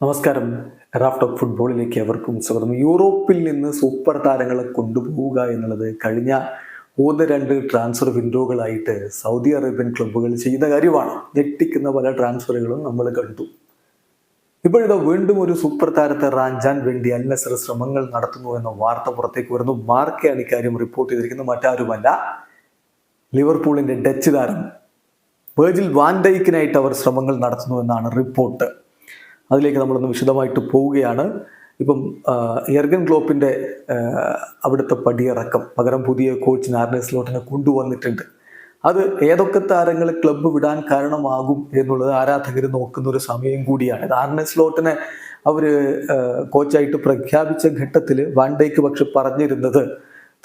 നമസ്കാരം. Raft of ഫുട്ബോളിലേക്ക് അവർക്കും സ്വാഗതം. യൂറോപ്പിൽ നിന്ന് സൂപ്പർ താരങ്ങളെ കൊണ്ടുപോവുക എന്നുള്ളത് കഴിഞ്ഞ ഒന്ന് രണ്ട് ട്രാൻസ്ഫർ വിൻഡോകളായിട്ട് സൗദി അറേബ്യൻ ക്ലബ്ബുകൾ ചെയ്ത കാര്യമാണ്. ഞെട്ടിക്കുന്ന പല ട്രാൻസ്ഫറുകളും നമ്മൾ കണ്ടു. ഇപ്പോഴിതാ വീണ്ടും ഒരു സൂപ്പർ താരത്തെ റാഞ്ചാൻ വേണ്ടി അൽ ശ്രമങ്ങൾ നടത്തുന്നു എന്ന വാർത്ത പുറത്തേക്ക് വരുന്നു. മാർക്കയാണ് ഇക്കാര്യം റിപ്പോർട്ട് ചെയ്തിരിക്കുന്നത് മറ്റാരുമല്ല. ലിവർപൂളിന്റെ ഡച്ച് താരം. വേർജിൽ വാൻഡൈക്കിനായിട്ട് അവർ ശ്രമങ്ങൾ നടത്തുന്നു എന്നാണ് റിപ്പോർട്ട് അതിലേക്ക് നമ്മളൊന്ന് വിശദമായിട്ട് പോവുകയാണ്. ഇപ്പം എർഗൻ ക്ലോപ്പിന്റെ അവിടുത്തെ പടിയിറക്കം പകരം പുതിയ കോച്ച് നാർനെ സ്ലോട്ടിനെ കൊണ്ടുവന്നിട്ടുണ്ട്. അത് ഏതൊക്കെ താരങ്ങൾ ക്ലബ്ബ് വിടാൻ കാരണമാകും എന്നുള്ളത് ആരാധകർ നോക്കുന്ന ഒരു സമയം കൂടിയാണ്. ആർനെ സ്ലോട്ടിനെ അവർ കോച്ചായിട്ട് പ്രഖ്യാപിച്ച ഘട്ടത്തിൽ വാൻഡേക്ക് പക്ഷെ പറഞ്ഞിരുന്നത്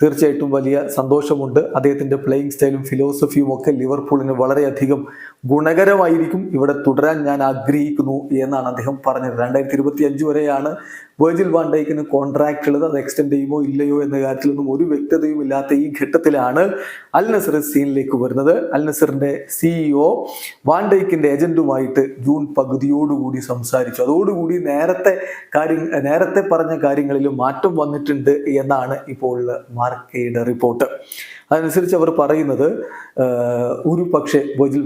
തീർച്ചയായിട്ടും വലിയ സന്തോഷമുണ്ട്. അദ്ദേഹത്തിന്റെ പ്ലേയിങ് സ്റ്റൈലും ഫിലോസഫിയും ഒക്കെ ലിവർപൂളിന് വളരെയധികം ഗുണകരമായിരിക്കും ഇവിടെ തുടരാൻ ഞാൻ ആഗ്രഹിക്കുന്നു എന്നാണ് അദ്ദേഹം പറഞ്ഞത്. രണ്ടായിരത്തി ഇരുപത്തി അഞ്ച് വരെയാണ് വേർജിൽ വാണ്ടൈക്കിന് കോൺട്രാക്ട് ഉള്ളത്. അത് എക്സ്റ്റെൻഡ് ചെയ്യുമോ ഇല്ലയോ എന്ന കാര്യത്തിലൊന്നും ഒരു വ്യക്തതയും ഇല്ലാത്ത ഈ ഘട്ടത്തിലാണ് അൽ നസർ സീനിലേക്ക് വരുന്നത്. അൽ നസറിന്റെ സിഇഒ വാണ്ടൈക്കിന്റെ ഏജന്റുമായിട്ട് ജൂൺ പകുതിയോടുകൂടി സംസാരിച്ചു. അതോടുകൂടി നേരത്തെ കാര്യ നേരത്തെ പറഞ്ഞ കാര്യങ്ങളിൽ മാറ്റം വന്നിട്ടുണ്ട് എന്നാണ് ഇപ്പോൾ മാർക്കയുടെ റിപ്പോർട്ട്. അതനുസരിച്ച് അവർ പറയുന്നത് ഒരു പക്ഷേ വജിൽ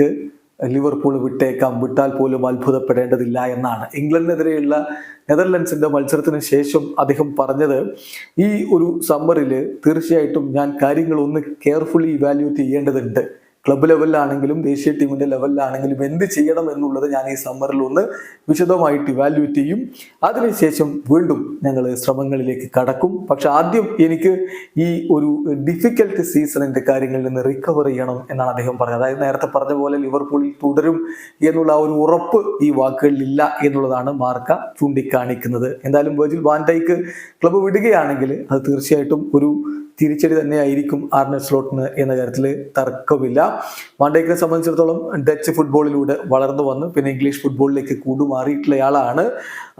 വാൻഡൈക്ക് ലിവർപൂൾ വിട്ടേക്കാം. വിട്ടാൽ പോലും അത്ഭുതപ്പെടേണ്ടതില്ല എന്നാണ് ഇംഗ്ലണ്ടിനെതിരെയുള്ള നെതർലൻഡ്സിന്റെ മത്സരത്തിന് ശേഷം അദ്ദേഹം പറഞ്ഞത് ഈ ഒരു സമ്മറിൽ തീർച്ചയായിട്ടും ഞാൻ കാര്യങ്ങൾ ഒന്ന് കെയർഫുള്ളി ഇവാലുവേറ്റ് ചെയ്യേണ്ടതുണ്ട്. ക്ലബ്ബ് ലെവലിലാണെങ്കിലും ദേശീയ ടീമിന്റെ ലെവലിലാണെങ്കിലും എന്ത് ചെയ്യണം എന്നുള്ളത് ഞാൻ ഈ സമ്മറിൽ ഒന്ന് വിശദമായിട്ട് ഇവാലുവേറ്റ് ചെയ്യും. അതിനുശേഷം വീണ്ടും ഞങ്ങൾ ശ്രമങ്ങളിലേക്ക് കടക്കും. പക്ഷെ ആദ്യം എനിക്ക് ഈ ഒരു ഡിഫിക്കൽട്ട് സീസണിന്റെ കാര്യങ്ങളിൽ നിന്ന് റിക്കവർ ചെയ്യണം എന്നാണ് അദ്ദേഹം പറഞ്ഞത്. അതായത് നേരത്തെ പറഞ്ഞ പോലെ ലിവർപൂളിൽ തുടരും എന്നുള്ള ഒരു ഉറപ്പ് ഈ വാക്കുകളിലില്ല എന്നുള്ളതാണ് മാർക്ക ചൂണ്ടിക്കാണിക്കുന്നത്. എന്തായാലും വേജിൽ വാൻഡൈക്ക് ക്ലബ്ബ് വിടുകയാണെങ്കിൽ അത് തീർച്ചയായിട്ടും ഒരു തിരിച്ചടി തന്നെയായിരിക്കും ആർണർ സ്ലോട്ടിന് എന്ന കാര്യത്തിൽ തർക്കമില്ല. വാണ്ടേക്കിനെ സംബന്ധിച്ചിടത്തോളം ഡച്ച് ഫുട്ബോളിലൂടെ വളർന്നു വന്നു. പിന്നെ ഇംഗ്ലീഷ് ഫുട്ബോളിലേക്ക് കൂടുമാറിയിട്ടുള്ളയാളാണ്.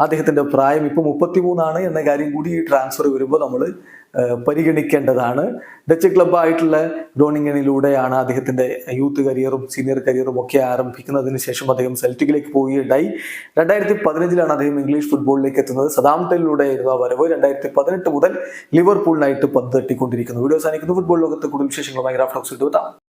അദ്ദേഹത്തിന്റെ പ്രായം ഇപ്പോൾ മുപ്പത്തിമൂന്നാണ് എന്ന കാര്യം കൂടി ഈ ട്രാൻസ്ഫർ വരുമ്പോൾ നമ്മൾ പരിഗണിക്കേണ്ടതാണ്. ഡച്ച് ക്ലബ്ബായിട്ടുള്ള ഗ്രോണിങ്ങനിലൂടെയാണ് അദ്ദേഹത്തിന്റെ യൂത്ത് കരിയറും സീനിയർ കരിയറും ഒക്കെ ആരംഭിക്കുന്നതിന് ശേഷം അദ്ദേഹം സെൽറ്റിക്കിലേക്ക് പോവുകയുണ്ടായി. രണ്ടായിരത്തി പതിനഞ്ചിലാണ് അദ്ദേഹം ഇംഗ്ലീഷ് ഫുട്ബോളിലേക്ക് എത്തുന്നത്. സദാംതലിലൂടെയായിരുന്നു ആ വരവ്. രണ്ടായിരത്തി പതിനെട്ട് മുതൽ ലിവർപൂളിനായിട്ട് പന്ത് തട്ടിക്കൊണ്ടിരിക്കുന്നു. വീഡിയോ സാധിക്കുന്നു ഫുട്ബോൾ ലോകത്ത് കൂടുതൽ വിശേഷങ്ങളുമായി ഗ്രാഫ്റ്റോക്സ് ഇട്ടുവെത്താം